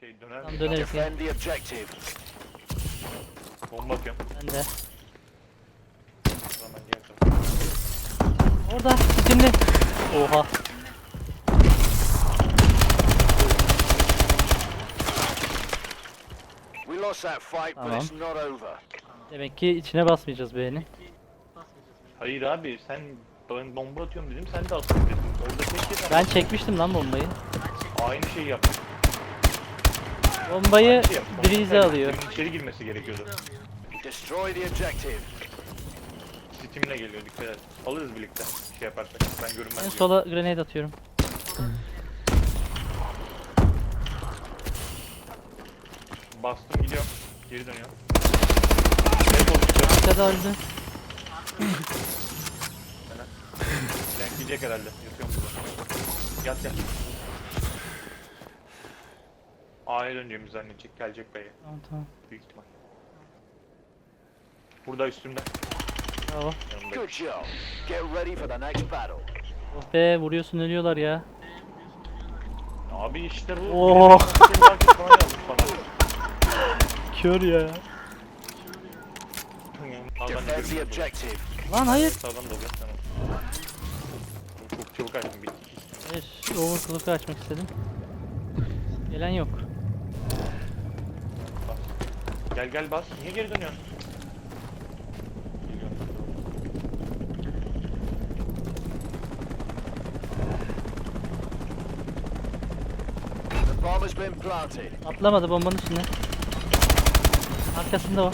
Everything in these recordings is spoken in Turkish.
Şey döner Tam mi? döneriz ya. Defend the objective. Bomba atıyorum. Ben de. Tarafa. Orada izinli. Oha. We lost that fight, but Tamam. it's not over. Demek ki içine basmayacağız beğeni. Hayır abi sen ben bomba atıyorum dedim sen de attın dedim. Orada tek. Ben çekmiştim lan bombayı. Aynı şeyi yaptım. Bombayı yaptım. Breeze alıyor. İçeri girmesi gerekiyordu. Destroy the objective. Steam'le geliyor dikkat et. Alırız birlikte bir şey yaparsak. Ben görünmez Ben diyorum. sola grenade atıyorum. Bastım gidiyorum. Geri dönüyorum. Defol gidiyorum. Arkada öldü. Flank yiyecek herhalde. Yatıyorum burada. Yat yat. A'ya döneceğimi zannedecek. Gelecek B'ye. Tamam tamam. Büyük ihtimal. Burada üstümde. Bravo. Yanımda. Good job. Get ready for the next battle. Oh be vuruyorsun ölüyorlar ya. Abi işte bu. Oo. Bana. Kör ya. Defend the yürüyorum. objective. Lan hayır. Sağdan. Tamam. Çok çabuk açtım. Bitti. Hayır. Overclock'u açmak istedim. Gelen yok. Gel gel bas. Niye geri dönüyorsun? Bomb has been planted. Atlamadı bombanın üstüne. Arkasında o.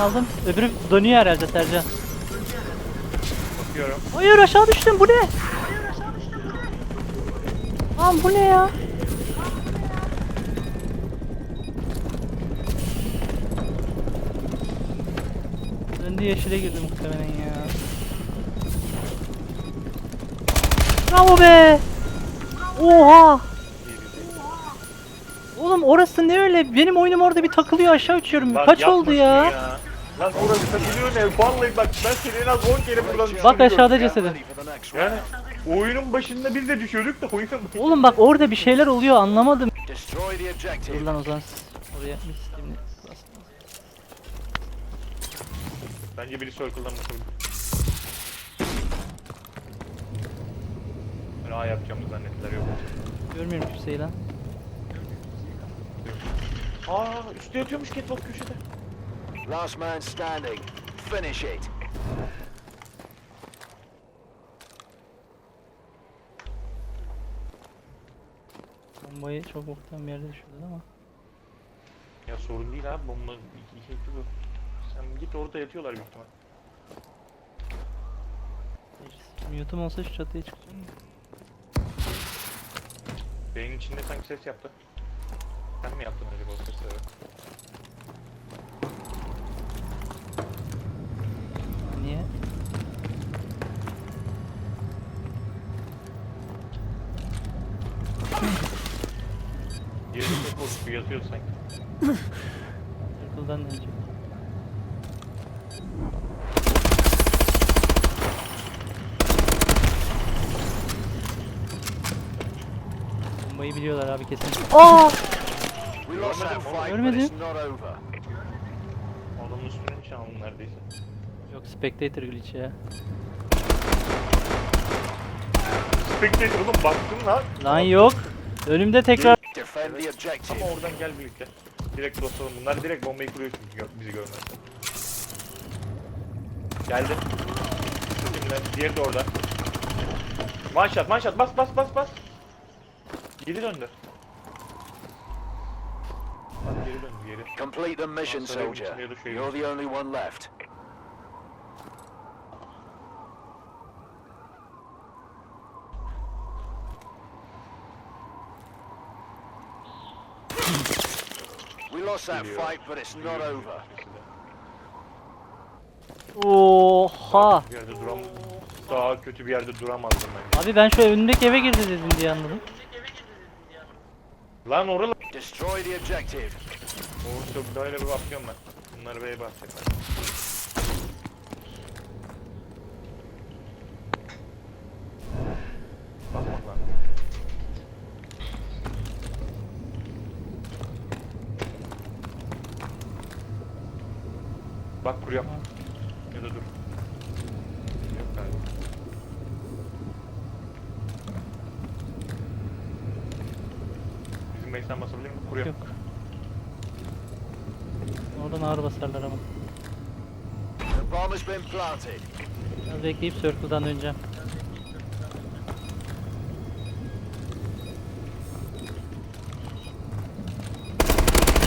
Aldım. Öbürü dönüyor herhalde Sercan. Bakıyorum. Hayır aşağı düştüm bu ne? Lan bu ne ya? Döndü yeşile girdi muhtemelen ya. Bravo be! Oha! Oğlum orası ne öyle? Benim oyunum orada bir takılıyor aşağı uçuyorum. Lan Kaç yapma oldu şunu ya? Lan orası takılıyor ne? Vallahi bak ben seni en az 10 kere buradan Bak aşağıda next Yani. Oyunun başında biz de düşüyorduk da oyunun. Oğlum bak orada bir şeyler oluyor anlamadım. Destroy the Dur lan o zaman oraya bastım. Bence biri circle'dan bakabilir. Ben A yapacağımı zannettiler yok. Görmüyorum kimseyi lan. Aa üstte yatıyormuş catwalk köşede. Last man standing. Finish it. Bombayı çok boktan bir yerde düşürdün ama. Ya sorun değil abi bomba iki iki iki bu. Sen git orada yatıyorlar büyük ihtimal. Mute'um olsa şu çatıya çıkacağım. Beynin içinde sanki ses yaptı. Sen mi yaptın acaba o sesleri? De koşup yatıyor sanki. Circle'dan dönecek. Bombayı biliyorlar abi kesin. Aa! Görmedim. Adamın üstüne nişan aldım neredeyse. Yok spectator glitch ya. Spectator oğlum baktın lan. Lan yok. Önümde tekrar. Defend the Ama objective. oradan gel birlikte. Direkt dostalım. Bunlar direkt bombayı kuruyor çünkü gör- bizi görmezler. Geldi. Şimdi diğeri de orada. One shot, one shot. Bas bas bas bas. Geri döndü. Bak geri döndü geri. Complete the mission, soldier. You're the only one left. Lost that fight, but it's not over. Oha. Bir yerde duram daha kötü bir yerde duramazdım ben. Abi ben şu önündeki eve girdi dedim diye anladım. Lan oralı. Destroy the objective. Orada böyle bir bakıyorum ben. Bunlar B'ye bakacaklar. Bak kuruyorum. Ya da dur. Yok galiba. Bizim base'den basabilir miyim? Kuruyorum. Yok. Oradan ağır basarlar ama. The bomb has been planted. Biraz bekleyip circle'dan döneceğim.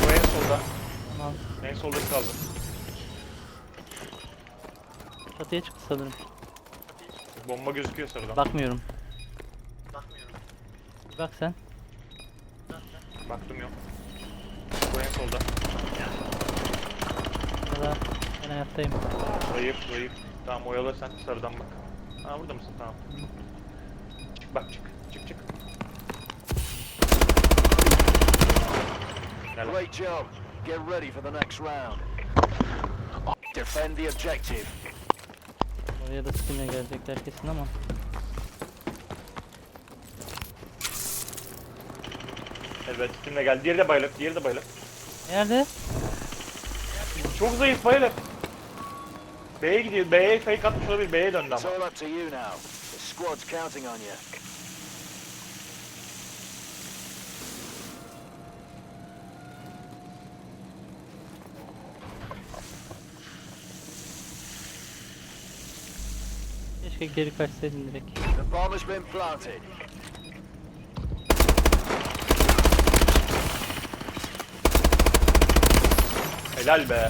Bu en solda. Tamam. En solda kaldı. Çatıya çıktı sanırım. Bomba gözüküyor sarıdan. Bakmıyorum. Bir Bak sen. Baktım yok. Bu en solda. Ya da ben hayattayım. Zayıf zayıf. Tamam oyala sen sarıdan bak. Ha burada mısın? Tamam. Çık bak çık. Çık çık. Gel. Great job. Get ready for the next round. Defend the objective. Oraya da spinle gelecekler kesin ama. Evet Steam'le geldi. Diğeri de bayılık. Diğeri de bayılık. Nerede? Çok zayıf bayılık. B'ye gidiyor. B'ye fake atmış olabilir. B'ye döndü It's ama. Keşke geri kaçsaydın direkt. The bomb has been planted. Helal be.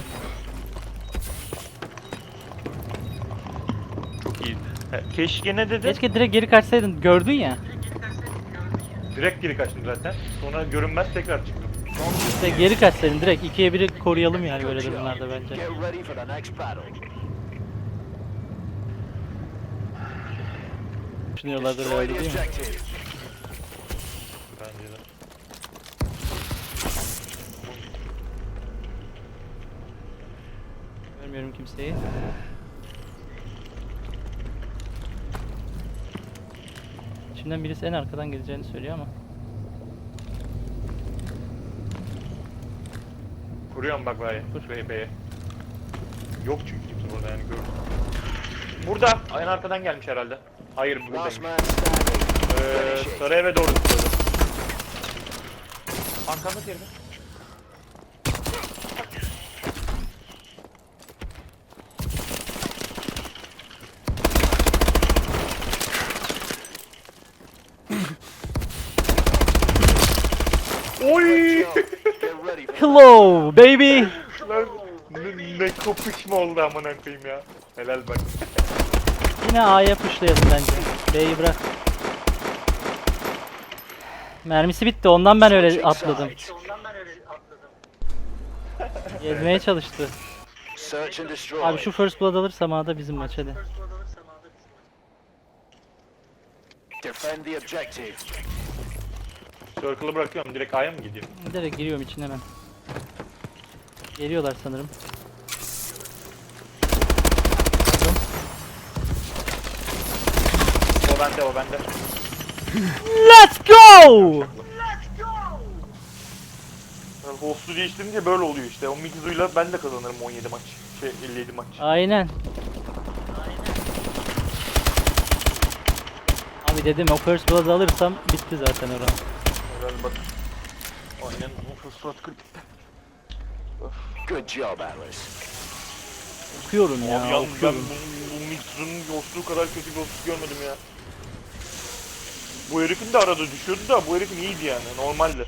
Çok iyi. He, Keşke ne dedi? Keşke direkt geri kaçsaydın. Gördün ya. Direkt geri kaçtım zaten. Sonra görünmez tekrar çıktım. İşte geri kaçsaydın direkt. ikiye biri koruyalım yani böyle durumlarda bence. Get ready for the next battle. Düşünüyorlardır herhalde değil mi? Bence de. Görmüyorum kimseyi. İçimden birisi en arkadan geleceğini söylüyor ama. Kuruyorum bak B'ye. Kur. B'ye. Yok çünkü kimse burada yani gördüm. Burada. Ayın arkadan gelmiş herhalde. Hayır buradaymış. Ee, sarı eve doğru tutuyordu. Arkamda diğeri. Oy! Hello baby. Ne, kopuşma oldu amına koyayım ya. Helal bak. Yine A'ya pushlayalım bence. B'yi bırak. Mermisi bitti ondan ben öyle atladım. Gezmeye çalıştı. Search and destroy. Abi şu first blood alırsam A'da bizim maç hadi. Defend the objective. Circle'ı bırakıyorum. Direkt A'ya mı gidiyor? Direkt giriyorum içine hemen. Geliyorlar sanırım. O bende o bende. Let's go! Yani Host'u değiştirince böyle oluyor işte. O Mikizu'yla ben de kazanırım 17 maç. Şey 57 maç. Aynen. Abi dedim o first blood alırsam bitti zaten oran. Helal bak. Aynen bu fırsat kritikte. Good job, Atlas. Okuyorum ya, Abi yalnız ben okuyorum. bu, bu Mikizu'nun Ghost'u kadar kötü bir Ghost görmedim ya. Bu herifin de arada düşüyordu da bu herifin iyiydi yani normaldi.